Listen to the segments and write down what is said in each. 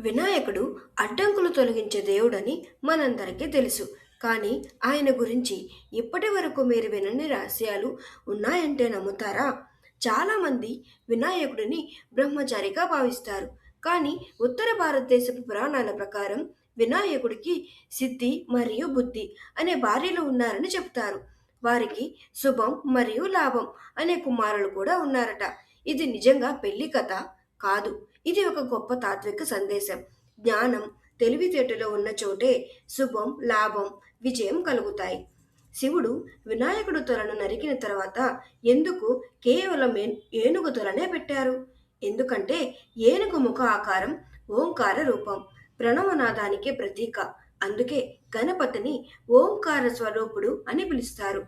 వినాయకుడు అడ్డంకులు తొలగించే దేవుడని మనందరికీ తెలుసు. కానీ ఆయన గురించి ఇప్పటి వరకు మీరు వినని రహస్యాలు ఉన్నాయంటే నమ్ముతారా? చాలామంది వినాయకుడిని బ్రహ్మచారిగా భావిస్తారు. కానీ ఉత్తర భారతదేశపు పురాణాల ప్రకారం వినాయకుడికి సిద్ధి మరియు బుద్ధి అనే భార్యలు ఉన్నారని చెప్తారు వారికి శుభం మరియు లాభం అనే కుమారులు కూడా ఉన్నారట. ఇది నిజంగా పెళ్ళి కథ? కాదు. ఇది ఒక గొప్ప తాత్విక సందేశం. జ్ఞానం తెలివితేటలో ఉన్న చోటే శుభం లాభం విజయం కలుగుతాయి. శివుడు వినాయకుడు తలను నరికిన తర్వాత ఎందుకు కేవలం ఏ- ఏనుగు తలనే పెట్టారు? ఎందుకంటే ఏనుగు ముఖ ఆకారం ఓంకార రూపం. ప్రణవనాదానికి ప్రతీక. అందుకే గణపతిని ఓంకార స్వరూపుడు అని పిలుస్తారు.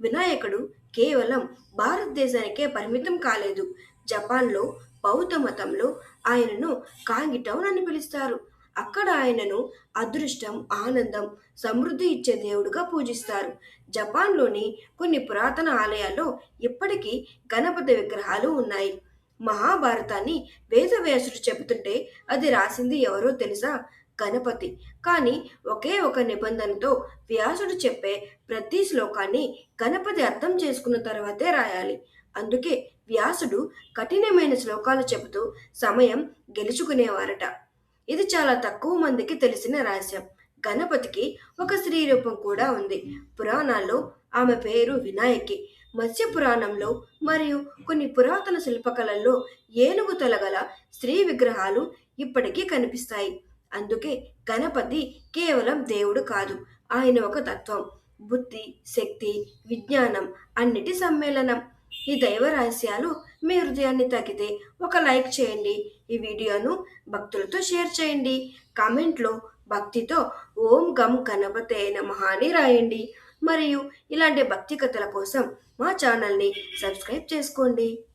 వినాయకుడు కేవలం భారతదేశానికే పరిమితం కాలేదు. జపాన్లో బౌద్ధ మతంలో ఆయనను కాంగిటౌన్ అని పిలుస్తారు. అక్కడ ఆయనను అదృష్టం ఆనందం సమృద్ధి ఇచ్చే దేవుడుగా పూజిస్తారు. జపాన్లోని కొన్ని పురాతన ఆలయాల్లో ఇప్పటికీ గణపతి విగ్రహాలు ఉన్నాయి. మహాభారతాన్ని వేదవ్యాసుడు చెబుతుంటే అది రాసింది ఎవరో తెలుసా? గణపతి. కానీ ఒకే ఒక నిబంధనతో వ్యాసుడు చెప్పే ప్రతి శ్లోకాన్ని గణపతి అర్థం చేసుకున్న తర్వాతే రాయాలి. అందుకే వ్యాసుడు కఠినమైన శ్లోకాలు చెబుతూ సమయం గెలుచుకునేవారట. ఇది చాలా తక్కువ మందికి తెలిసిన రహస్యం. గణపతికి ఒక స్త్రీ రూపం కూడా ఉంది. పురాణాల్లో ఆమె పేరు వినాయకి. మత్స్య పురాణంలో మరియు కొన్ని పురాతన శిల్పకళల్లో ఏనుగు తలగల స్త్రీ విగ్రహాలు ఇప్పటికీ కనిపిస్తాయి. అందుకే గణపతి కేవలం దేవుడు కాదు ఆయన ఒక తత్వం. బుద్ధి శక్తి విజ్ఞానం అన్నిటి సమ్మేళనం. ఈ దైవ రహస్యాలు మీ హృదయాన్ని తగ్గితే ఒక లైక్ చేయండి. ఈ వీడియోను భక్తులతో షేర్ చేయండి. కామెంట్లో భక్తితో ఓం గం గణపతే నమః అని రాయండి. మరియు ఇలాంటి భక్తి కథల కోసం మా ఛానల్ని సబ్స్క్రైబ్ చేసుకోండి.